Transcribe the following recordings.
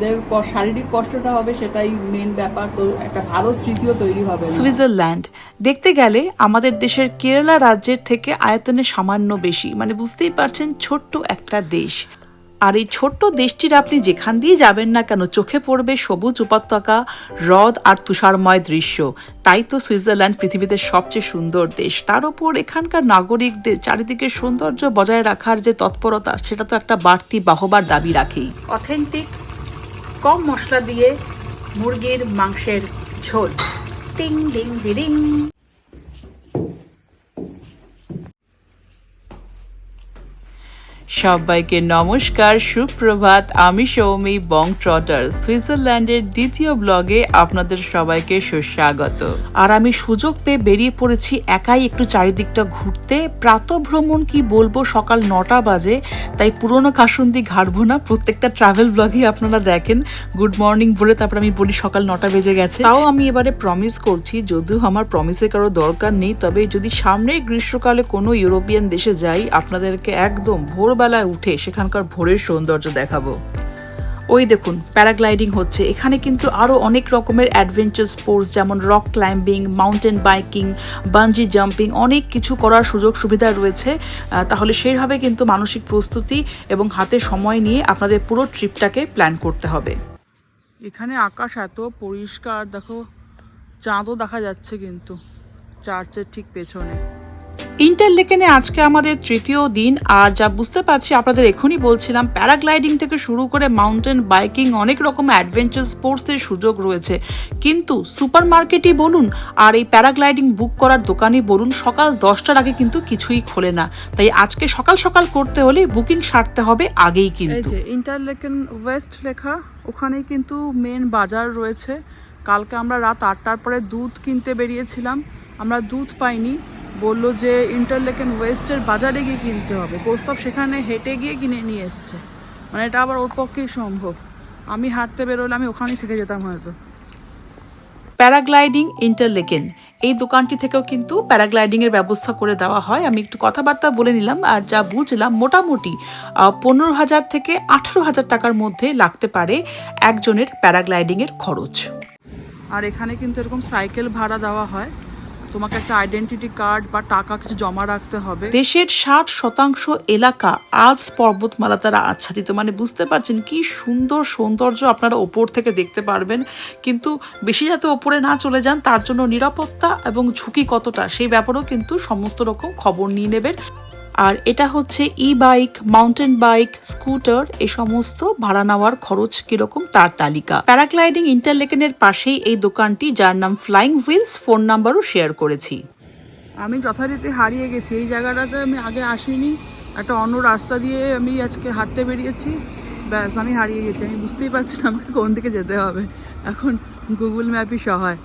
ওদের শারীরিক কষ্টটা হবে সেটাই মেন ব্যাপার। তো একটা ভালো স্মৃতিও তৈরি হবে সুইজারল্যান্ড। দেখতে গেলে আমাদের দেশের কেরালা রাজ্যের থেকে আয়তনে সামান্য বেশি। মানে বুঝতেই পারছেন ছোট্ট একটা দেশ। আর এই ছোট্ট দেশটির আপনি যেখান দিয়ে যাবেন না কেন চোখে পড়বে সবুজ উপত্যকা হ্রদ আর তুষারময় দৃশ্য। তাই তো সুইজারল্যান্ড পৃথিবীতে সবচেয়ে সুন্দর দেশ। তার উপর এখানকার নাগরিকদের চারিদিকে সৌন্দর্য বজায় রাখার যে তৎপরতা সেটা তো একটা বাড়তি বাহবার দাবি রাখেই। অথেন্টিক কম মশলা দিয়ে মুরগির মাংসের ঝোল। টিং ডিং ডিং সবাইকে নমস্কার সুপ্রভাত। আমি সৌমি বং ট্রটার সুইজারল্যান্ডের দ্বিতীয় ব্লগে আপনাদের সবাইকে সুস্বাগত। আর আমি সুযোগ পেয়ে বেরিয়ে পড়েছি একাই একটু চারিদিকটা ঘুরতে। প্রাতভ্রমণ কি বলব? সকাল নটা বাজে তাই পুরনো কাসুন্দি ঘাটবো না। প্রত্যেকটা ট্রাভেল ব্লগই আপনারা দেখেন। গুড মর্নিং বলে তারপর আমি বলি সকাল নটা বেজে গেছে। তাও আমি এবারে প্রমিস করছি যদিও আমার প্রমিসের কারও দরকার নেই তবে যদি সামনের গ্রীষ্মকালে কোনো ইউরোপিয়ান দেশে যাই আপনাদেরকে একদম ভোরবেলায় উঠে সেখানকার ভোরের সৌন্দর্য দেখাবো। ওই দেখুন, প্যারাগ্লাইডিং হচ্ছে। এখানে কিন্তু আরও অনেক রকমের অ্যাডভেঞ্চার স্পোর্টস যেমন rock climbing mountain biking bungee jumping অনেক কিছু করার সুযোগ সুবিধা রয়েছে। তাহলে সেইভাবে কিন্তু মানসিক প্রস্তুতি এবং হাতে সময় নিয়ে আপনাদের পুরো ট্রিপটাকে প্ল্যান করতে হবে। এখানে আকাশ এত পরিষ্কার, দেখো, চাঁদও দেখা যাচ্ছে কিন্তু চার্চের ঠিক পেছনে। ইন্টারলেকেনে আজকে আমাদের তৃতীয় দিন আর যা বুঝতে পারছি আপনাদের এখনই বলছিলাম প্যারাগ্লাইডিং থেকে শুরু করে মাউন্টেন বাইকিং অনেক রকম অ্যাডভেঞ্চার স্পোর্টসের সুযোগ রয়েছে। কিন্তু সুপার মার্কেটই বলুন আর এই প্যারাগ্লাইডিং বুক করার দোকানই বলুন সকাল দশটার আগে কিন্তু কিছুই খোলে না। তাই আজকে সকাল সকাল করতে হলে বুকিং সারতে হবে আগেই কিন্তু। ইন্টারলেকেন ওয়েস্ট লেখা ওখানেই কিন্তু মেন বাজার রয়েছে। কালকে আমরা রাত আটটার পরে দুধ কিনতে বেরিয়েছিলাম। আমরা দুধ পাইনি বলল যে ইন্টারলেকেন ওয়েস্টের বাজারে গিয়ে কিনতে হবে। প্রস্তাব সেখানে হেঁটে গিয়ে কিনে নিয়ে এসছে। মানে এটা আবার ওর পক্ষেই সম্ভব। আমি হাঁটতে বেরোলে আমি ওখানেই থেকে যেতাম হয়তো। প্যারাগ্লাইডিং ইন্টারলেকেন এই দোকানটি থেকেও কিন্তু প্যারাগ্লাইডিং এর ব্যবস্থা করে দেওয়া হয়। আমি একটু কথাবার্তা বলে নিলাম আর যা বুঝলাম মোটামুটি পনেরো হাজার থেকে আঠারো হাজার টাকার মধ্যে লাগতে পারে একজনের প্যারাগ্লাইডিং এর খরচ। আর এখানে কিন্তু এরকম সাইকেল ভাড়া দেওয়া হয়। তোমাকে একটা আইডেন্টিটি কার্ড বা টাকা কিছু জমা রাখতে হবে। দেশের ষাট শতাংশ এলাকা আলপস পর্বতমালা দ্বারা আচ্ছাদিত। মানে বুঝতে পারছেন কি সুন্দর সৌন্দর্য আপনারা ওপর থেকে দেখতে পারবেন। কিন্তু বেশি যাতে ওপরে না চলে যান, তার জন্য নিরাপত্তা এবং ঝুঁকি কতটা, সেই ব্যাপারেও কিন্তু সমস্ত রকম খবর নিয়ে নেবেন। আর এটা হচ্ছে e bike mountain bike scooter এ সমস্ত ভাড়া নেওয়ার খরচ কীরকম তার তালিকা। প্যারাগ্লাইডিং ইন্টারলেকেনের পাশেই এই দোকানটি, যার নাম ফ্লাইং হুইলস ফোন নাম্বারও শেয়ার করেছি। আমি যথারীতি হারিয়ে গেছি। এই জায়গাটাতে আমি আগে আসিনি। একটা অন্য রাস্তা দিয়ে আমি আজকে হাঁটতে বেরিয়েছি। ব্যাস, আমি হারিয়ে গেছি। আমি বুঝতেই পারছি না আমাকে কোন দিকে যেতে হবে। এখন গুগল ম্যাপই সহায়।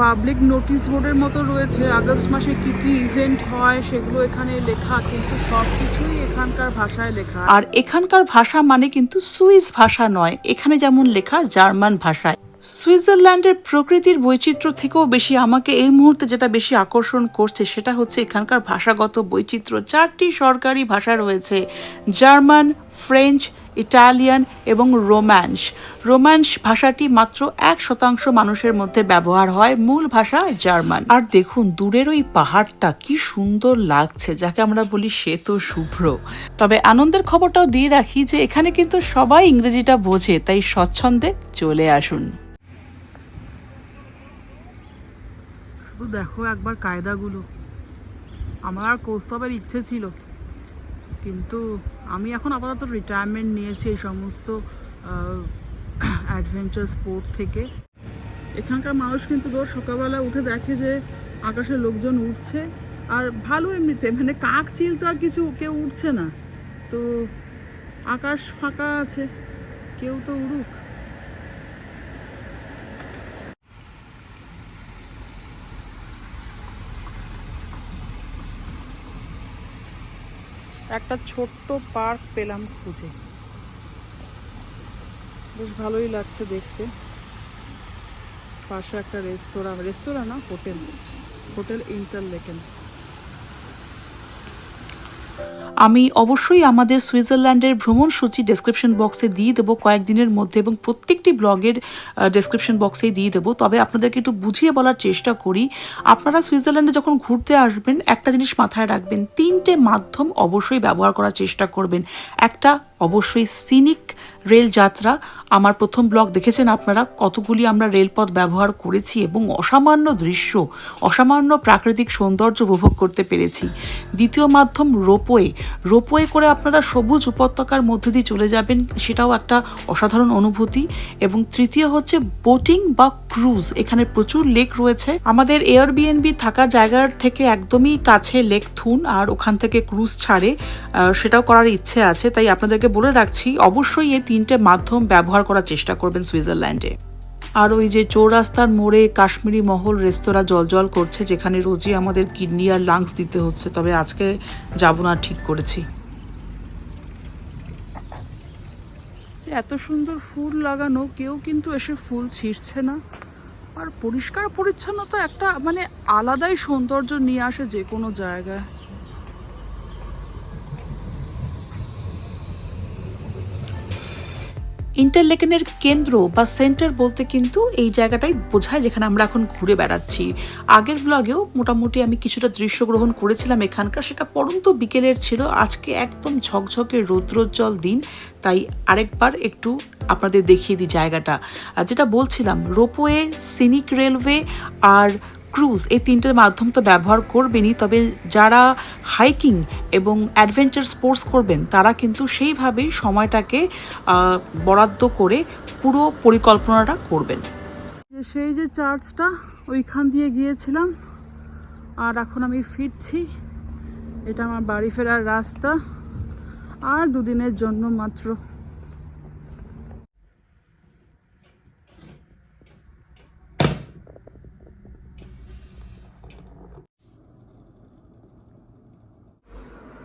পাবলিক নোটিশ বোর্ডের মতো রয়েছে। আগস্ট মাসে কি কি ইভেন্ট হয় সেগুলো এখানে লেখা, কিন্তু সব কিছুই এখানকার ভাষায় লেখা। আর এখানকার ভাষা মানে কিন্তু সুইস ভাষা নয়। এখানে যেমন লেখা, জার্মান ভাষায়। সুইজারল্যান্ডের প্রকৃতির বৈচিত্র্য থেকেও বেশি আমাকে এই মুহূর্তে যেটা বেশি আকর্ষণ করছে, সেটা হচ্ছে এখানকার ভাষাগত বৈচিত্র্য। চারটি সরকারি ভাষা রয়েছে, জার্মান, ফ্রেঞ্চ ইটালিয়ান এবং রোম্যান্স। রোম্যান্স ভাষাটি মাত্র এক শতাংশ মানুষের মধ্যে ব্যবহার হয়, মূল ভাষা জার্মান। আর দেখুন, দূরের ওই পাহাড়টা কি সুন্দর লাগছে, যাকে আমরা বলি শ্বেত শুভ্র। তবে আনন্দের খবরটাও দিয়ে রাখি যে এখানে কিন্তু সবাই ইংরেজিটা বোঝে, তাই স্বচ্ছন্দে চলে আসুন। শুধু দেখো একবার কায়দাগুলো। আমার আর কৌস্তবের ইচ্ছে ছিল, কিন্তু আমি এখন আপাতত রিটায়ারমেন্ট নিয়েছি এই সমস্ত অ্যাডভেঞ্চার স্পোর্ট থেকে। এখানকার মানুষ কিন্তু রোজ সকালবেলা উঠে দেখে যে আকাশে লোকজন উঠছে, আর ভালো এমনিতে মানে কাক চিল তো আর কিছু কেউ উঠছে না। তো আকাশ ফাঁকা আছে, কেউ তো উড়ুক। একটা ছোট্ট পার্ক পেলাম খুঁজে। বেশ ভালোই লাগছে দেখতে। পাশে একটা রেস্তোরাঁ রেস্তোরাঁ না, হোটেল। Hotel Interlaken. আমি অবশ্যই আমাদের সুইজারল্যান্ডের ভ্রমণ সূচি ডেসক্রিপশন বক্সে দিয়ে দেবো কয়েকদিনের মধ্যে এবং প্রত্যেকটি ব্লগের ডেসক্রিপশন বক্সেই দিয়ে দেবো। তবে আপনাদেরকে একটু বুঝিয়ে বলার চেষ্টা করি, আপনারা সুইজারল্যান্ডে যখন ঘুরতে আসবেন, একটা জিনিস মাথায় রাখবেন, তিনটে মাধ্যম অবশ্যই ব্যবহার করার চেষ্টা করবেন। একটা অবশ্যই সিনিক রেল যাত্রা আমার প্রথম ব্লগ দেখেছেন আপনারা, কতগুলি আমরা রেলপথ ব্যবহার করেছি এবং অসামান্য দৃশ্য, অসামান্য প্রাকৃতিক সৌন্দর্য উপভোগ করতে পেরেছি। দ্বিতীয় মাধ্যম রোপওয়ে রোপওয়ে করে আপনারা সবুজ উপত্যকার মধ্যে দিয়ে চলে যাবেন, সেটাও একটা অসাধারণ অনুভূতি। এবং তৃতীয় হচ্ছে বোটিং বা ক্রুজ এখানে প্রচুর লেক রয়েছে। আমাদের এয়ারবিএনবি থাকার জায়গার থেকে একদমই কাছে লেক থুন আর ওখান থেকে ক্রুজ ছাড়ে সেটাও করার ইচ্ছে আছে, তাই আপনাদেরকে বলে রাখছি, অবশ্যই এই তিনটে মাধ্যম ব্যবহার করার চেষ্টা করবেন সুইজারল্যান্ডে। আর ওই যে চৌরাস্তার মোড়ে কাশ্মীরি মহল রেস্তোরাঁ জলজল করছে, যেখানে রোজই আমাদের কিডনি আর লাংস দিতে হচ্ছে, তবে আজকে যাব না, ঠিক করেছি। এত সুন্দর ফুল লাগানো, কেউ কিন্তু এসে ফুল ছিঁড়ছে না। আর পরিষ্কার পরিচ্ছন্নতা একটা মানে আলাদাই সৌন্দর্য নিয়ে আসে যে কোনো জায়গায়। ইন্টারলেকেনের কেন্দ্র বা সেন্টার বলতে কিন্তু এই জায়গাটাই বোঝায় যেখানে আমরা এখন ঘুরে বেড়াচ্ছি। আগের ব্লগেও মোটামুটি আমি কিছুটা দৃশ্য গ্রহণ করেছিলাম এখানকার, সেটা পরন্ত বিকেলের ছিল। আজকে একদম ঝকঝকে রৌদ্রোজ্জ্বল দিন, তাই আরেকবার একটু আপনাদের দেখিয়ে দিই জায়গাটা। আর যেটা বলছিলাম, রোপওয়ে, সিনিক রেলওয়ে আর ক্রুজ এই তিনটের মাধ্যম তো ব্যবহার করবেনই, তবে যারা হাইকিং এবং অ্যাডভেঞ্চার স্পোর্টস করবেন, তারা কিন্তু সেইভাবেই সময়টাকে বরাদ্দ করে পুরো পরিকল্পনাটা করবেন। সেই যে চার্চটা, ওইখান দিয়ে গিয়েছিলাম, আর এখন আমি ফিরছি। এটা আমার বাড়ি ফেরার রাস্তা, আর দুদিনের জন্য মাত্র।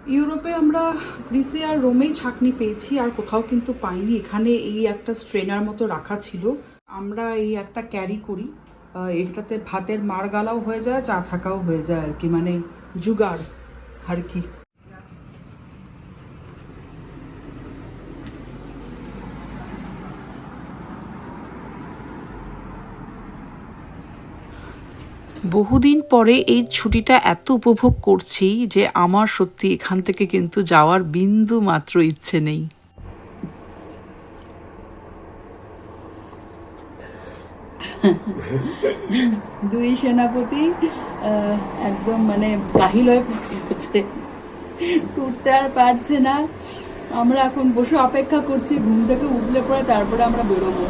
ইউরোপে আমরা গ্রিসে আর রোমেই ছাকনি পেয়েছি, আর কোথাও কিন্তু পাইনি। এখানে এই একটা স্ট্রেনার মতো রাখা ছিল। আমরা এই একটা ক্যারি করি। এটাতে ভাতের মার গালাও হয়ে যায়, চা ছাকাও হয়ে যায় আর কি মানে জুগাড় আর কি। বহুদিন পরে এই ছুটিটা এত উপভোগ করছি যে আমার সত্যি এখান থেকে কিন্তু যাওয়ার বিন্দু মাত্র ইচ্ছে নেই। দুই সেনাপতি একদম মানে কাহিল হয়ে পড়ে গেছে। উঠতে আর পারছে না। আমরা এখন বসে অপেক্ষা করছি, ঘুম থেকে উঠলে পরে তারপরে আমরা বেরোবো।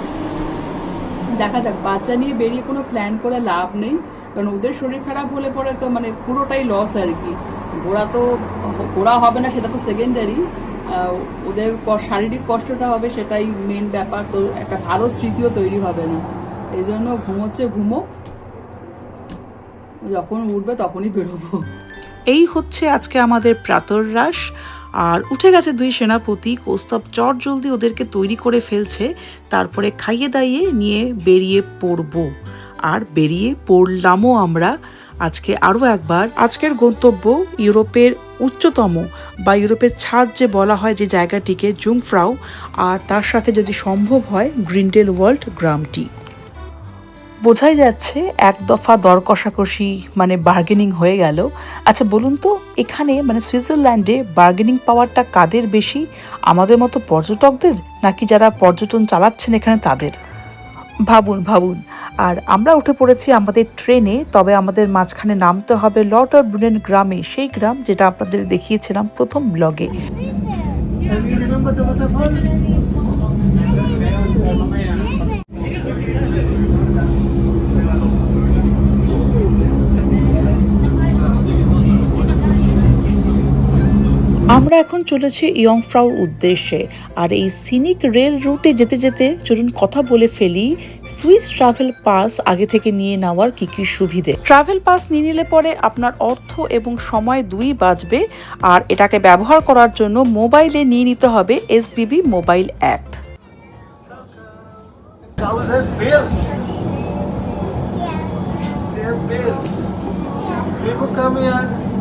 দেখা যাক, বাচ্চা নিয়ে বেরিয়ে কোনো প্ল্যান করে লাভ নেই। কারণ ওদের শরীর খারাপ হলে পরে তো মানে পুরোটাই লস আর কি। ঘোরা তো ঘোরা হবে না, সেটা তো সেকেন্ডারি ওদের শারীরিক কষ্টটা হবে সেটাই মেন ব্যাপার, তো একটা ভালো স্মৃতিও তৈরি হবে না। এই জন্য ঘুমোচ্ছে, ঘুমোক। যখন উঠবে তখনই বেরোবো। এই হচ্ছে আজকে আমাদের প্রাতরাস আর উঠে গেছে দুই সেনাপতি, কৌস্তব চট জলদি ওদেরকে তৈরি করে ফেলছে। তারপরে খাইয়ে দাইয়ে নিয়ে বেরিয়ে পড়ব। আর বেরিয়ে পড়লামও আমরা। আজকে আরও একবার, আজকের গন্তব্য ইউরোপের উচ্চতম বা ইউরোপের ছাদ যে বলা হয় যে জায়গাটিকে জুংফ্রাউ আর তার সাথে যদি সম্ভব হয় গ্রিন্ডেল ওয়ার্ল্ড গ্রামটি। বোঝাই যাচ্ছে এক দফা দর কষাকষি মানে বার্গেনিং হয়ে গেল। আচ্ছা বলুন তো, এখানে মানে সুইজারল্যান্ডে বার্গেনিং পাওয়ারটা কাদের বেশি? আমাদের মতো পর্যটকদের, নাকি যারা পর্যটন চালাচ্ছেন এখানে তাদের? ভাবুন ভাবুন। আর আমরা উঠে পড়েছি আমাদের ট্রেনে, তবে আমাদের মাঝখানে নামতে হবে লটার ব্রুনেন গ্রামে, সেই গ্রাম যেটা আপনাদের দেখিয়েছিলাম প্রথম ব্লগে। আমরা এখন চলেছি ইয়ংফ্রাউর উদ্দেশ্যে আর এই সিনিক রেল রুটে যেতে যেতে চলুন কথা বলে ফেলি সুইস ট্রাভেল পাস আগে থেকে নিয়ে নেওয়ার কি কি সুবিধে ট্রাভেল পাস নিয়ে নিলে পরে আপনার অর্থ এবং সময় দুই বাঁচবে আর এটাকে ব্যবহার করার জন্য মোবাইলে নিয়ে নিতে হবে SBB mobile app. People come here.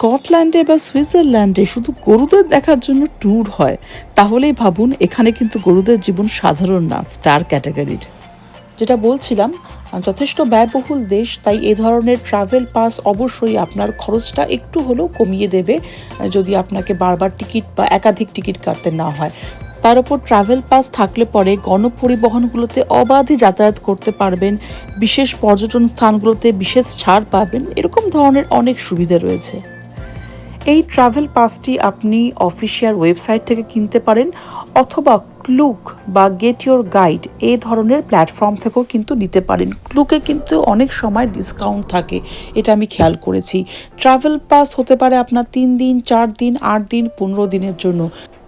স্কটল্যান্ডে বা সুইজারল্যান্ডে শুধু গরুদের দেখার জন্য ট্যুর হয়, তাহলেই ভাবুন এখানে কিন্তু গরুদের জীবন সাধারণ না, স্টার ক্যাটাগরির। যেটা বলছিলাম, যথেষ্ট ব্যয়বহুল দেশ, তাই এ ধরনের ট্রাভেল পাস অবশ্যই আপনার খরচটা একটু হলেও কমিয়ে দেবে, যদি আপনাকে বারবার টিকিট বা একাধিক টিকিট কাটতে না হয়। তার উপর ট্রাভেল পাস থাকলে পরে গণপরিবহনগুলোতে অবাধে যাতায়াত করতে পারবেন, বিশেষ পর্যটন স্থানগুলোতে বিশেষ ছাড় পাবেন, এরকম ধরনের অনেক সুবিধা রয়েছে। এই ট্রাভেল পাসটি আপনি অফিসিয়াল ওয়েবসাইট থেকে কিনতে পারেন অথবা ক্লুক বা গেট ইওর গাইড এই ধরনের প্ল্যাটফর্ম থেকেও কিন্তু নিতে পারেন। ক্লুকে কিন্তু অনেক সময় ডিসকাউন্ট থাকে, এটা আমি খেয়াল করেছি। ট্রাভেল পাস হতে পারে আপনার তিন দিন, চার দিন, আট দিন, পনেরো দিনের জন্য।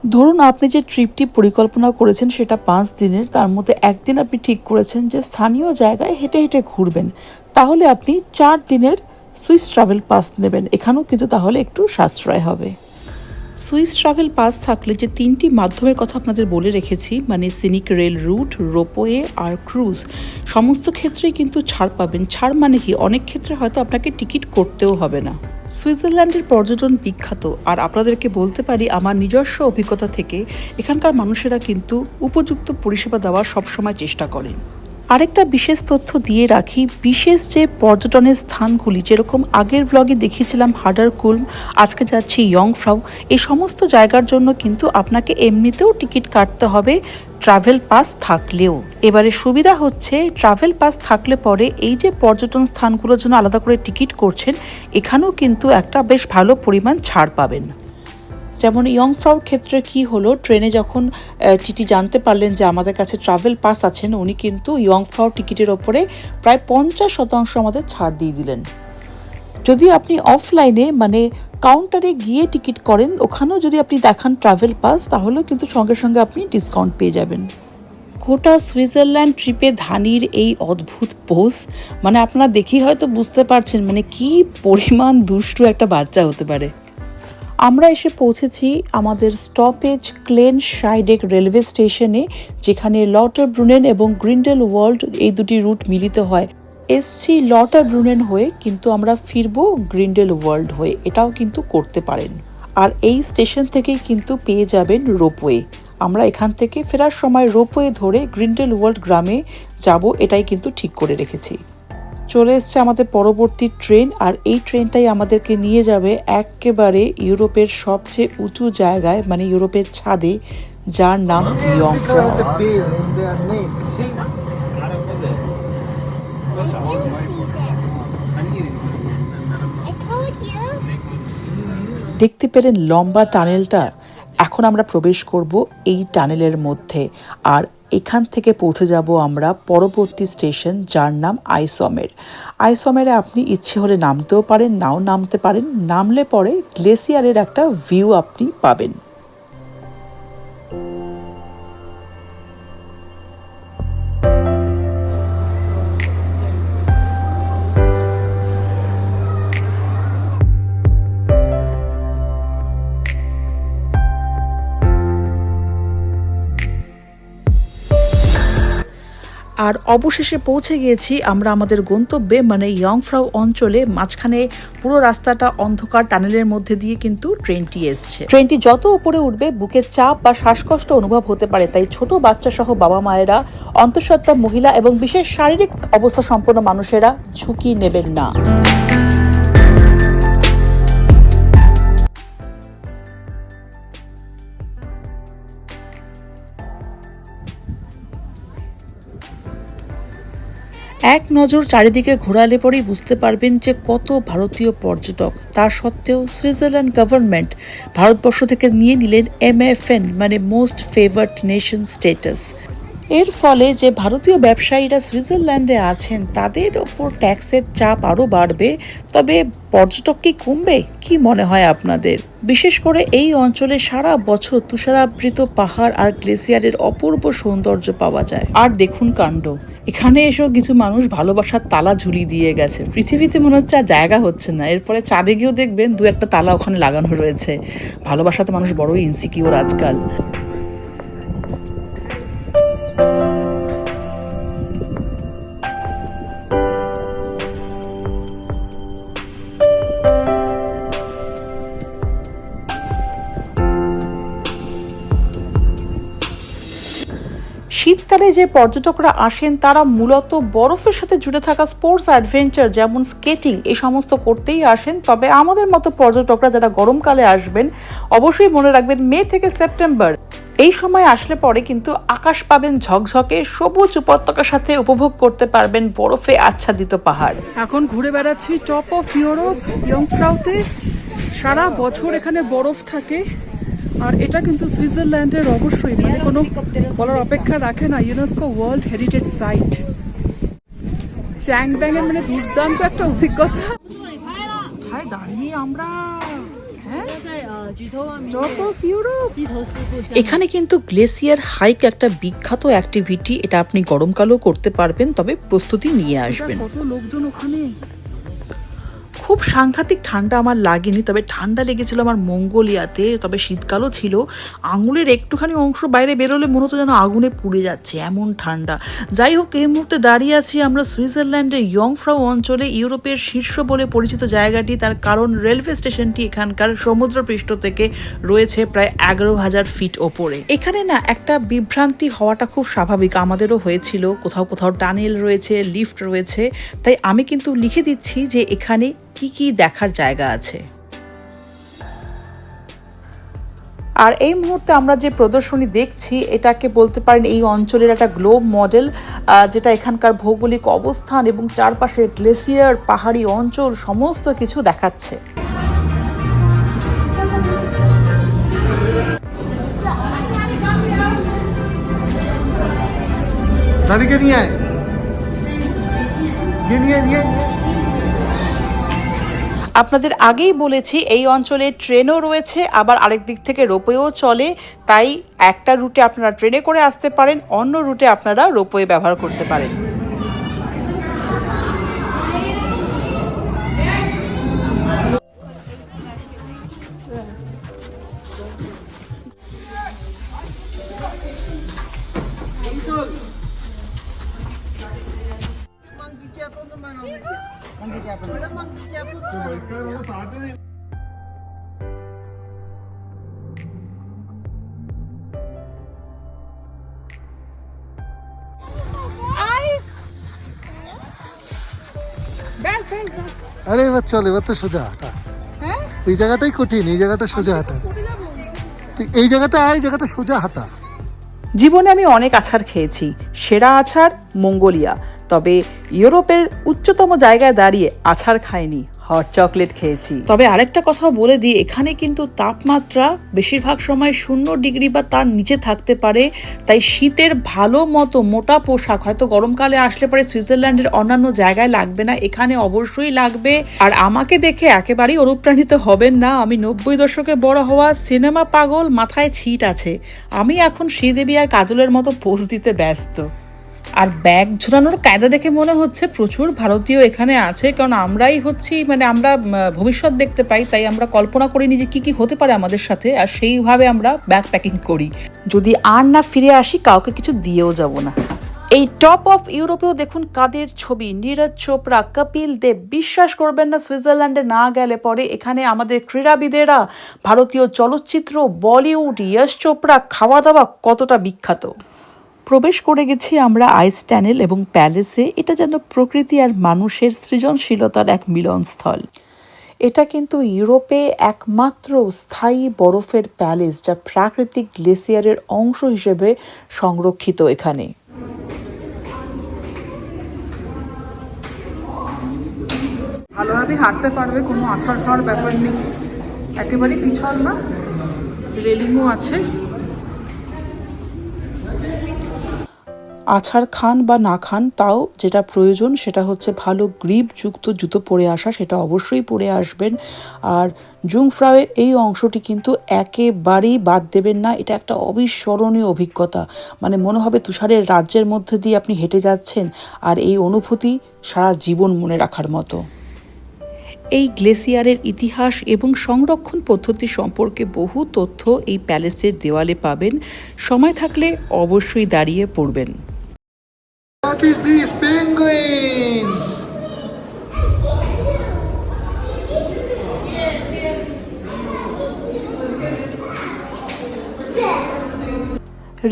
ধরুন আপনি যে ট্রিপটি পরিকল্পনা করেছেন সেটা পাঁচ দিনের, তার মধ্যে একদিন আপনি ঠিক করেছেন যে স্থানীয় জায়গায় হেঁটে হেঁটে ঘুরবেন। তাহলে আপনি চার দিনের সুইস ট্রাভেল পাস নেবেন। এখানেও কিন্তু তাহলে একটু সাশ্রয় হবে। সুইস ট্রাভেল পাস থাকলে যে তিনটি মাধ্যমের কথা আপনাদের বলে রেখেছি মানে সিনিক রেল রুট, রোপওয়ে আর ক্রুজ, সমস্ত ক্ষেত্রেই কিন্তু ছাড় পাবেন। ছাড় মানে কি? অনেক ক্ষেত্রে হয়তো আপনাকে টিকিট করতেও হবে না। সুইজারল্যান্ডের পর্যটন বিখ্যাত, আর আপনাদেরকে বলতে পারি আমার নিজস্ব অভিজ্ঞতা থেকে, এখানকার মানুষেরা কিন্তু উপযুক্ত পরিষেবা দেওয়ার সবসময় চেষ্টা করেন। আরেকটা বিশেষ তথ্য দিয়ে রাখি, বিশেষ যে পর্যটনের স্থানগুলি, যেরকম আগের ব্লগে দেখিয়েছিলাম হাডার কুলম আজকে যাচ্ছি ইয়ংফ্রাউ এই সমস্ত জায়গার জন্য কিন্তু আপনাকে এমনিতেও টিকিট কাটতে হবে ট্রাভেল পাস থাকলেও। এবারে সুবিধা হচ্ছে ট্রাভেল পাস থাকলে পরে এই যে পর্যটন স্থানগুলোর জন্য আলাদা করে টিকিট করছেন, এখানেও কিন্তু একটা বেশ ভালো পরিমাণ ছাড় পাবেন। যেমন ইয়ং ইয়ংফ্রাউর ক্ষেত্রে কি হলো? ট্রেনে যখন টিটি জানতে পারলেন যে আমাদের কাছে ট্রাভেল পাস আছেন, উনি কিন্তু ইয়ং ইয়ংফ্রাউ টিকিটের ওপরে প্রায় পঞ্চাশ শতাংশ আমাদের ছাড় দিয়ে দিলেন। যদি আপনি অফলাইনে মানে কাউন্টারে গিয়ে টিকিট করেন, ওখানেও যদি আপনি দেখান ট্রাভেল পাস তাহলেও কিন্তু সঙ্গে সঙ্গে আপনি ডিসকাউন্ট পেয়ে যাবেন। গোটা সুইজারল্যান্ড ট্রিপে ধানির এই অদ্ভুত পোজ মানে আপনারা দেখেই হয়তো বুঝতে পারছেন মানে কি পরিমাণ দুষ্টু একটা বাচ্চা হতে পারে। আমরা এসে পৌঁছেছি আমাদের স্টপেজ ক্লেন সাইডেক রেলওয়ে স্টেশনে যেখানে লটার ব্রুনেন এবং গ্রিন্ডেল ওয়ার্ল্ড এই দুটি রুট মিলিত হয়। এসছি লটার ব্রুনেন হয়ে কিন্তু আমরা ফিরবো গ্রিন্ডেল ওয়ার্ল্ড হয়ে, এটাও কিন্তু করতে পারেন। আর এই স্টেশন থেকেই কিন্তু পেয়ে যাবেন রোপওয়ে। আমরা এখান থেকে ফেরার সময় রোপওয়ে ধরে গ্রিন্ডেল ওয়ার্ল্ড গ্রামে যাব, এটাই কিন্তু ঠিক করে রেখেছি। চলে এসছে আমাদের পরবর্তী ট্রেন আর এই ট্রেনটাই আমাদেরকে নিয়ে যাবে একেবারে ইউরোপের সবচেয়ে উঁচু জায়গায় মানে ইউরোপের ছাদে, যার নাম. দেখতে পেলেন লম্বা টানেলটা এখন আমরা প্রবেশ করব এই টানেলের মধ্যে আর এখান থেকে পৌঁছে যাব আমরা পরবর্তী স্টেশন, যার নাম আইসমের। আইসমেরে আপনি ইচ্ছে হলে নামতেও পারেন, নাও নামতে পারেন। নামলে পরে গ্লেসিয়ারের একটা ভিউ আপনি পাবেন। অবশেষে পৌঁছে গিয়েছি আমরা আমাদের গন্তব্যে মানে ইয়ংফ্রাউ অঞ্চলে। মাঝখানে পুরো রাস্তাটা অন্ধকার টানেলের মধ্যে দিয়ে কিন্তু ট্রেনটি এসছে। ট্রেনটি যত উপরে উঠবে, বুকের চাপ বা শ্বাসকষ্ট অনুভব হতে পারে, তাই ছোট বাচ্চা সহ বাবা মায়েরা, অন্তঃসত্ত্বা মহিলা এবং বিশেষ শারীরিক অবস্থা সম্পন্ন মানুষেরা ঝুঁকি নেবেন না। এক নজর চারিদিকে ঘোরালে পরেই বুঝতে পারবেন যে কত ভারতীয় পর্যটক। তা সত্ত্বেও সুইজারল্যান্ড গভর্নমেন্ট ভারতবর্ষ থেকে নিয়ে নিলেন এমএফএন মানে মোস্ট ফেভার্ড নেশন স্টেটাস। এর ফলে যে ভারতীয় ব্যবসায়ীরা সুইজারল্যান্ডে আছেন, তাদের ওপর ট্যাক্সের চাপ আরও বাড়বে। তবে পর্যটক কি কমবে, কি মনে হয় আপনাদের? বিশেষ করে এই অঞ্চলে সারা বছর তুষারাবৃত পাহাড় আর গ্লেসিয়ারের অপূর্ব সৌন্দর্য পাওয়া যায়। আর দেখুন কাণ্ড। এখানে এসেও কিছু মানুষ ভালোবাসার তালা ঝুলি দিয়ে গেছে। পৃথিবীতে মনে হচ্ছে আর জায়গা হচ্ছে না। এরপরে চাঁদে গিয়েও দেখবেন দু একটা তালা ওখানে লাগানো রয়েছে। ভালোবাসাতে মানুষ বড়ই ইনসিকিউর আজকাল। শীতকালে যে পর্যটকরা আসেন, তারা মূলত বরফের সাথে জুড়ে থাকা স্পোর্টস অ্যাডভেঞ্চার যেমন স্কেটিং এই সমস্ত করতেই আসেন। তবে আমাদের মতো পর্যটকরা যারা গরমকালে আসবেন, অবশ্যই মনে রাখবেন মে থেকে সেপ্টেম্বর। এই সময় আসলে পরে কিন্তু আকাশ পাবেন ঝকঝকে, সবুজ উপত্যকার সাথে উপভোগ করতে পারবেন বরফে আচ্ছাদিত পাহাড়। এখন ঘুরে বেড়াচ্ছি টপ অফ ইউরোপ সারা বছর এখানে বরফ থাকে। আর এটা কিন্তু সুইজারল্যান্ডের অবশ্যই মানে কোনো বলার অপেক্ষা রাখে না ইউনেস্কো ওয়ার্ল্ড হেরিটেজ সাইট চ্যাংব্যাংয়ের মানে দুর্দান্ত একটা অভিজ্ঞতা। দাঁড়িয়ে আমরা। হ্যাঁ? এখানে কিন্তু গ্লেসিয়ার হাইক একটা বিখ্যাত অ্যাক্টিভিটি এটা আপনি গরমকালেও করতে পারবেন তবে প্রস্তুতি নিয়ে আসবেন। কত লোকজন ওখানে? খুব সাংঘাতিক ঠান্ডা আমার লাগেনি, তবে ঠান্ডা লেগেছিল আমার মঙ্গোলিয়াতে, তবে শীতকালও ছিল। আঙুলের একটুখানি অংশ বাইরে বেরোলে মনে হতো যেন আগুনে পুড়ে যাচ্ছে, এমন ঠান্ডা। যাই হোক, এই মুহূর্তে দাঁড়িয়ে আছি আমরা সুইজারল্যান্ডের ইয়ংফ্রাউ অঞ্চলে, ইউরোপের শীর্ষ বলে পরিচিত জায়গাটি। তার কারণ রেলওয়ে স্টেশনটি এখানকার সমুদ্রপৃষ্ঠ থেকে রয়েছে প্রায় এগারো হাজার ফিট ওপরে। এখানে না, একটা বিভ্রান্তি হওয়াটা খুব স্বাভাবিক, আমাদেরও হয়েছিল। কোথাও কোথাও টানেল রয়েছে, লিফট রয়েছে। তাই আমি কিন্তু লিখে দিচ্ছি যে এখানে কি কি দেখার জায়গা আছে? আর এই মুহূর্তে আমরা যে প্রদর্শনী দেখছি এটাকে বলতে পারেন এই অঞ্চলের একটা গ্লোব মডেল যেটা এখানকার ভৌগোলিক অবস্থান এবং চারপাশের গ্লেসিয়ার পাহাড়ি অঞ্চল সমস্ত কিছু দেখাচ্ছে। দাদিকে নিয়ে নিয়ে নিয়ে আপনাদের আগেই বলেছি, এই অঞ্চলে ট্রেনও রয়েছে, আবার আরেক দিক থেকে রোপওয়েও চলে, তাই একটা রুটে আপনারা ট্রেনে করে আসতে পারেন, অন্য রুটে আপনারা রোপওয়ে ব্যবহার করতে পারেন। আরে এবার চল এবার তো সোজা হাঁটা। এই জায়গাটাই কঠিন এই জায়গাটা সোজা হাঁটা। এই জায়গাটা এই জায়গাটা সোজা হাঁটা। জীবনে আমি অনেক আছাড় খেয়েছি সেরা আছাড় মঙ্গোলিয়া। তবে ইউরোপের উচ্চতম জায়গায় দাঁড়িয়ে আছাড় খাইনি হট চকলেট খেয়েছি। তবে আরেকটা কথা বলে দিই, এখানে কিন্তু তাপমাত্রা বেশিরভাগ সময় শূন্য ডিগ্রি বা তার নিচে থাকতে পারে, তাই শীতের ভালো মতো মোটা পোশাক, হয়তো গরমকালে আসলে পরে সুইজারল্যান্ডের অন্যান্য জায়গায় লাগবে না, এখানে অবশ্যই লাগবে। আর আমাকে দেখে একেবারেই অনুপ্রাণিত হবেন না, আমি নব্বই দশকে বড় হওয়া সিনেমা পাগল, মাথায় ছিট আছে। আমি এখন শ্রীদেবী আর কাজলের মতো পোজ দিতে ব্যস্ত। আর ব্যাগ ঝোলানোর কায়দা দেখে মনে হচ্ছে প্রচুর ভারতীয় এখানে আছে, কারণ আমরাই হচ্ছি মানে আমরা ভবিষ্যৎ দেখতে পাই, তাই আমরা কল্পনা করিনি যে কি কি হতে পারে আমাদের সাথে, আর সেইভাবে আমরা ব্যাগ প্যাকিং করি। যদি আর না ফিরে আসি, কাউকে কিছু দিয়েও যাব না। এই টপ অফ ইউরোপেও দেখুন কাদের ছবি, নীরজ চোপড়া, কপিল দেব, বিশ্বাস করবেন না, সুইজারল্যান্ডে না গেলে পরে এখানে আমাদের ক্রীড়াবিদেরা, ভারতীয় চলচ্চিত্র, বলিউড ইয়শ চোপড়া খাওয়া দাওয়া কতটা বিখ্যাত। প্রবেশ করে গেছি আমরা আইস ট্যানেল এবং প্যালেসে। এটা যেন প্রকৃতি আর মানুষের সৃজনশীলতার এক মিলনস্থল। এটা কিন্তু ইউরোপে একমাত্র স্থায়ী বরফের প্যালেস যা প্রাকৃতিক গ্লেসিয়ারের অংশ হিসেবে সংরক্ষিত এখানে। ভালোভাবে হাঁটতে পারবে, কোনো আছাড় খাওয়ার ব্যাপার নেই। একেবারে পিছল না, রেলিংও আছে। আছাড় খান বা না খান, তাও যেটা প্রয়োজন সেটা হচ্ছে ভালো গ্রিপযুক্ত জুতো পরে আসা, সেটা অবশ্যই পরে আসবেন। আর জুংফ্রাওয়ের এই অংশটি কিন্তু একেবারেই বাদ দেবেন না, এটা একটা অবিস্মরণীয় অভিজ্ঞতা। মানে মনে হবে তুষারের রাজ্যের মধ্যে দিয়ে আপনি হেঁটে যাচ্ছেন, আর এই অনুভূতি সারা জীবন মনে রাখার মতো। এই গ্লেসিয়ারের ইতিহাস এবং সংরক্ষণ পদ্ধতি সম্পর্কে বহু তথ্য এই প্যালেসের দেওয়ালে পাবেন। সময় থাকলে অবশ্যই দাঁড়িয়ে পড়বেন।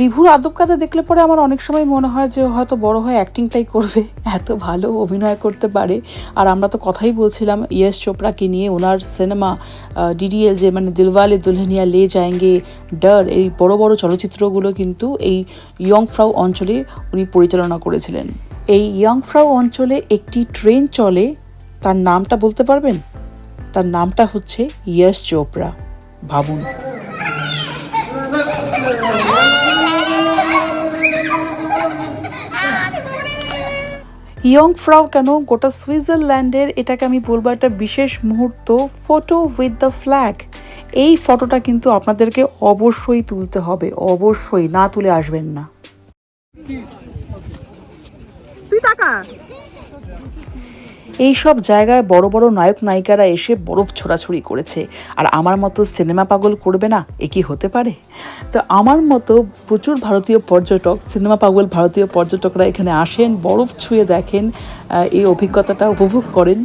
রিভুর আদব কাদা দেখলে পরে আমার অনেক সময় মনে হয় যে হয়তো বড় হয়ে অ্যাক্টিংটাই করবে, এত ভালো অভিনয় করতে পারে। আর আমরা তো কথাই বলছিলাম ইয়েস চোপড়াকে নিয়ে, ওনার সিনেমা ডিডিএল যে মানে দিলওয়ালে দুলহানিয়া লে যায়েঙ্গে, ডর, এই বড় বড় চলচ্চিত্রগুলো কিন্তু এই ইয়ং ফ্রাউ অঞ্চলে উনি পরিচালনা করেছিলেন। এই ইয়ং ফ্রাউ অঞ্চলে একটি ট্রেন চলে, তার নামটা বলতে পারবেন? তার নামটা হচ্ছে ইয়েস চোপড়া। ভাবুন। ইয়ং ফ্রাউ কেন? গোটা সুইজারল্যান্ডের এটাকে আমি বলব একটা বিশেষ মুহূর্ত ফটো উইথ দ্য ফ্ল্যাগ এই ফটোটা কিন্তু আপনাদেরকে অবশ্যই তুলতে হবে, অবশ্যই, না তুলে আসবেন না। এই সব জায়গায় বড় বড় নায়ক নায়িকারা এসে বরফ ছোড়াছুড়ি করেছে। আর আমার মতো সিনেমা পাগল করবে না, এ কি হতে পারে? তো আমার মতো প্রচুর ভারতীয় পর্যটক, সিনেমা পাগল ভারতীয় পর্যটকরা এখানে আসেন, বরফ ছুঁয়ে দেখেন এই অভিজ্ঞতাটা উপভোগ করেন।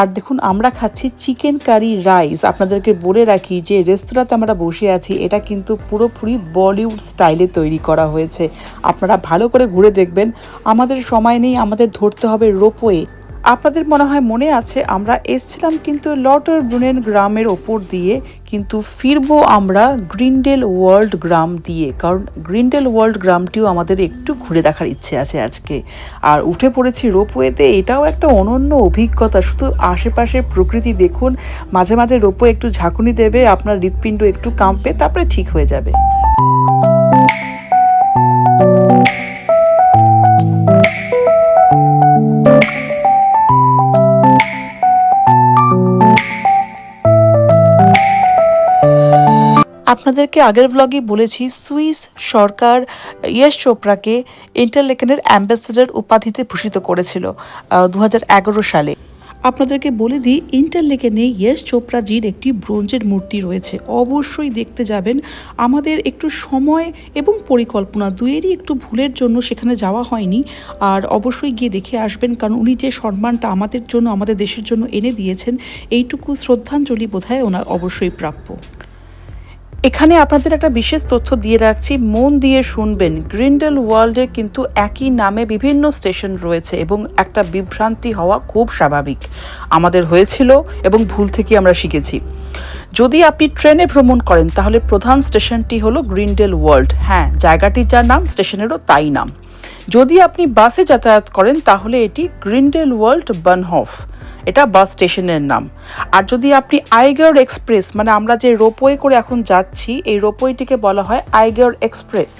আর দেখুন, আমরা খাচ্ছি চিকেন কারি রাইস। আপনাদেরকে বলে রাখি যে রেস্তোরাঁতে আমরা বসে আছি, এটা কিন্তু পুরোপুরি বলিউড স্টাইলে তৈরি করা হয়েছে। আপনারা ভালো করে ঘুরে দেখবেন। আমাদের সময় নেই, আমাদের ধরতে হবে রোপওয়ে। আপনাদের মনে হয় মনে আছে, আমরা এসছিলাম কিন্তু লটার ব্রুনেন গ্রামের ওপর দিয়ে, কিন্তু ফিরবো আমরা গ্রিনডেল ওয়ার্ল্ড গ্রাম দিয়ে, কারণ গ্রিনডেল ওয়ার্ল্ড গ্রামটিও আমাদের একটু ঘুরে দেখার ইচ্ছে আছে আজকে। আর উঠে পড়েছি রোপওয়েতে, এটাও একটা অনন্য অভিজ্ঞতা, শুধু আশেপাশে প্রকৃতি দেখুন, মাঝে মাঝে রোপওয়ে একটু ঝাঁকুনি দেবে, আপনার হৃৎপিণ্ড একটু কাঁপবে, তারপরে ঠিক হয়ে যাবে। আপনাদেরকে আগের ব্লগে বলেছি, সুইস সরকার ইয়েশ চোপড়াকে ইন্টারলেকেনের অ্যাম্বাসেডর উপাধিতে ভূষিত করেছিল দু হাজার এগারো সালে। আপনাদেরকে বলে দিই ইন্টারলেকেনে ইয়েশ চোপড়াজির একটি ব্রোঞ্জের মূর্তি রয়েছে। অবশ্যই দেখতে যাবেন। আমাদের একটু সময় এবং পরিকল্পনা দুয়েরই একটু ভুলের জন্য সেখানে যাওয়া হয়নি। আর অবশ্যই গিয়ে দেখে আসবেন, কারণ উনি যে সম্মানটা আমাদের জন্য, আমাদের দেশের জন্য এনে দিয়েছেন, এইটুকু শ্রদ্ধাঞ্জলি বোধহয় ওনার অবশ্যই প্রাপ্য। এখানে আপনাদের একটা বিশেষ তথ্য দিয়ে রাখছি। মন দিয়ে শুনবেন। গ্রিন্ডেল ওয়ার্ল্ডে কিন্তু একই নামে বিভিন্ন স্টেশন রয়েছে এবং একটা বিভ্রান্তি হওয়া খুব স্বাভাবিক। আমাদের হয়েছিল এবং ভুল থেকে আমরা শিখেছি। যদি আপনি ট্রেনে ভ্রমণ করেন, তাহলে প্রধান স্টেশনটি হলো গ্রিন্ডেল ওয়ার্ল্ড। হ্যাঁ জায়গাটির যার নাম, স্টেশনেরও তাই নাম। যদি আপনি বাসে যাতায়াত করেন, তাহলে এটি গ্রিন্ডেল ওয়ার্ল্ড বানহফ। এটা বাস স্টেশনের নাম। আর যদি আপনি আইগার এক্সপ্রেস মানে আমরা যে রোপওয়ে করে এখন যাচ্ছি, এই রোপওয়েটিকে বলা হয় আইগার এক্সপ্রেস।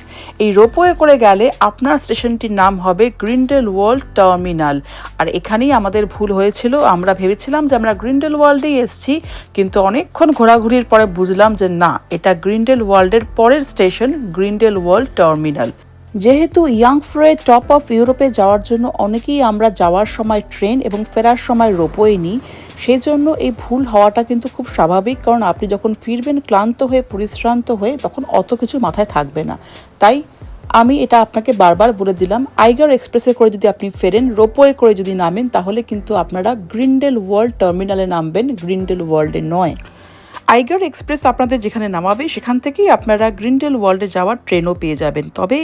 এই রোপওয়ে করে গেলে আপনার স্টেশনটির নাম হবে গ্রিন্ডেল ওয়ার্ল্ড টার্মিনাল। আর এখানেই আমাদের ভুল হয়েছিল। আমরা ভেবেছিলাম যে আমরা গ্রিন্ডেল ওয়ার্ল্ডেই এসেছি, কিন্তু অনেকক্ষণ ঘোরাঘুরির পরে বুঝলাম যে না, এটা গ্রিন্ডেল ওয়ার্ল্ডের পরের স্টেশন, গ্রিন্ডেল ওয়ার্ল্ড টার্মিনাল। যেহেতু ইয়াংফ্রে টপ অফ ইউরোপে যাওয়ার জন্য অনেকেই আমরা যাওয়ার সময় ট্রেন এবং ফেরার সময় রোপওয়ে নিই সেই জন্য এই ভুল হওয়াটা কিন্তু খুব স্বাভাবিক। কারণ আপনি যখন ফিরবেন ক্লান্ত হয়ে, পরিশ্রান্ত হয়ে, তখন অত কিছু মাথায় থাকবে না। তাই আমি এটা আপনাকে বারবার বলে দিলাম আইগার এক্সপ্রেসে করে যদি আপনি ফেরেন, রোপওয়ে করে যদি নামেন, তাহলে কিন্তু আপনারা গ্রিন্ডেল ওয়ার্ল্ড টার্মিনালে নামবেন গ্রিন্ডেল ওয়ার্ল্ডে নয়। আইগার এক্সপ্রেস আপনাদের যেখানে নামাবে, সেখান থেকেই আপনারা গ্রিন্ডেল ওয়ার্ল্ডে যাওয়ার ট্রেনও পেয়ে যাবেন। তবে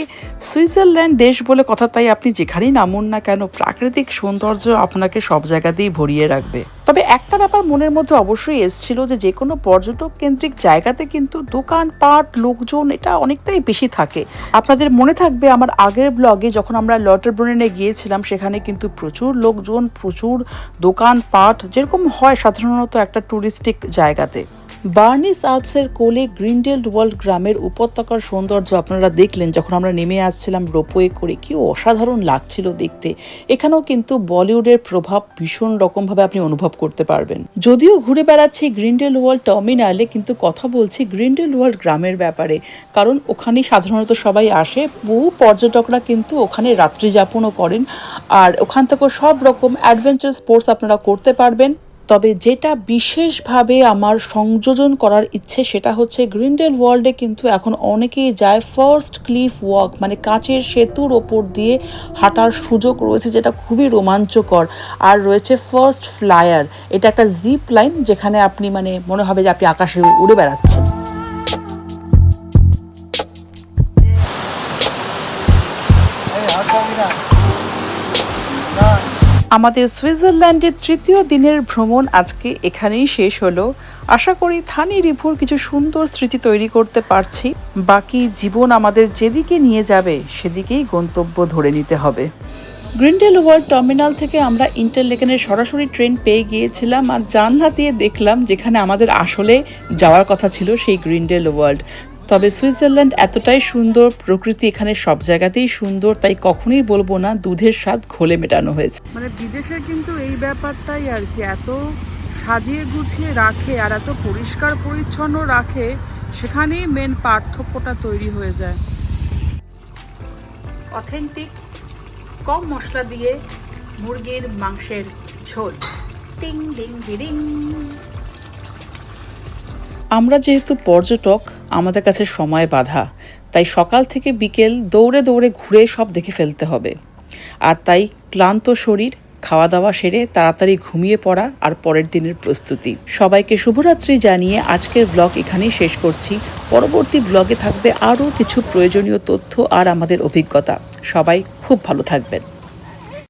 সুইজারল্যান্ড দেশ বলে কথা তাই আপনি যেখানেই নামুন না কেন, প্রাকৃতিক সৌন্দর্য আপনাকে সব জায়গাতেই ভরিয়ে রাখবে। তবে একটা ব্যাপার মনের মধ্যে অবশ্যই এসছিল যে যে কোনো পর্যটক কেন্দ্রিক জায়গাতে কিন্তু দোকানপাট লোকজন, এটা অনেকটাই বেশি থাকে। আপনাদের মনে থাকবে আমার আগের ব্লগে যখন আমরা লটার লটারব্রুনেনে গিয়েছিলাম, সেখানে কিন্তু প্রচুর লোকজন, প্রচুর দোকানপাট যেরকম হয় সাধারণত একটা টুরিস্টিক জায়গাতে। বার্নিস আলপসের কোলে গ্রিনডেল ওয়ার্ল্ড গ্রামের উপত্যকার সৌন্দর্য আপনারা দেখলেন যখন আমরা নেমে আসছিলাম রোপওয়ে করে। কি অসাধারণ লাগছিল দেখতে। এখানেও কিন্তু বলিউডের প্রভাব ভীষণ রকমভাবে আপনি অনুভব করতে পারবেন। যদিও ঘুরে বেড়াচ্ছি গ্রিনডেল ওয়ার্ল্ড টার্মিনালে, কিন্তু কথা বলছি গ্রিনডেল ওয়ার্ল্ড গ্রামের ব্যাপারে। কারণ ওখানেই সাধারণত সবাই আসে। বহু পর্যটকরা কিন্তু ওখানে রাত্রি যাপনও করেন। আর ওখান থেকে সব রকম অ্যাডভেঞ্চার স্পোর্টস আপনারা করতে পারবেন। তবে যেটা বিশেষভাবে আমার সংযোজন করার ইচ্ছে সেটা হচ্ছে গ্রিনডেল ওয়ার্ল্ডে কিন্তু এখন অনেকেই যায় ফার্স্ট ক্লিফ ওয়াক মানে কাঁচের সেতুর ওপর দিয়ে হাঁটার সুযোগ রয়েছে যেটা খুবই রোমাঞ্চকর। আর রয়েছে ফার্স্ট ফ্লায়ার এটা একটা জিপ লাইন যেখানে আপনি মানে মনে হবে যে আপনি আকাশে উড়ে বেড়াচ্ছেন। আমাদের সুইজারল্যান্ডের তৃতীয় দিনের ভ্রমণ আজকে এখানেই শেষ হলো। আশা করি থানি রিভুর কিছু সুন্দর স্মৃতি তৈরি করতে পারছি। বাকি জীবন আমাদের যেদিকে নিয়ে যাবে, সেদিকেই গন্তব্য ধরে নিতে হবে। গ্রিন্ডেল ওয়ার্ল্ড টার্মিনাল থেকে আমরা ইন্টারলেকেনের সরাসরি ট্রেন পেয়ে গিয়েছিলাম আর জানলা দিয়ে দেখলাম যেখানে আমাদের আসলে যাওয়ার কথা ছিল সেই গ্রিন্ডেল ওয়ার্ল্ড। তবে সুইজারল্যান্ড এতটাই সুন্দর প্রকৃতি এখানে সব জায়গাতেই সুন্দর তাই কখনোই বলব না দুধের স্বাদ ঘোলে মেটানো হয়েছে। মানে বিদেশে কিন্তু এই ব্যাপারটাই আর কি এত সাজিয়ে গুছিয়ে রাখে আর এত পরিষ্কার পরিচ্ছন্ন রাখে সেখানেই মেন পার্থক্যটা তৈরি হয়ে যায়। অথেন্টিক কম মশলা দিয়ে মুরগির মাংসের ঝোল। টিং ডিং ডিং আমরা যেহেতু পর্যটক, আমাদের কাছে সময় বাধা। তাই সকাল থেকে বিকেল দৌড়ে দৌড়ে ঘুরে সব দেখে ফেলতে হবে। আর তাই ক্লান্ত শরীর খাওয়া দাওয়া সেরে তাড়াতাড়ি ঘুমিয়ে পড়া আর পরের দিনের প্রস্তুতি। সবাইকে শুভরাত্রি জানিয়ে আজকের ব্লগ এখানেই শেষ করছি। পরবর্তী ব্লগে থাকবে আরও কিছু প্রয়োজনীয় তথ্য আর আমাদের অভিজ্ঞতা। সবাই খুব ভালো থাকবেন।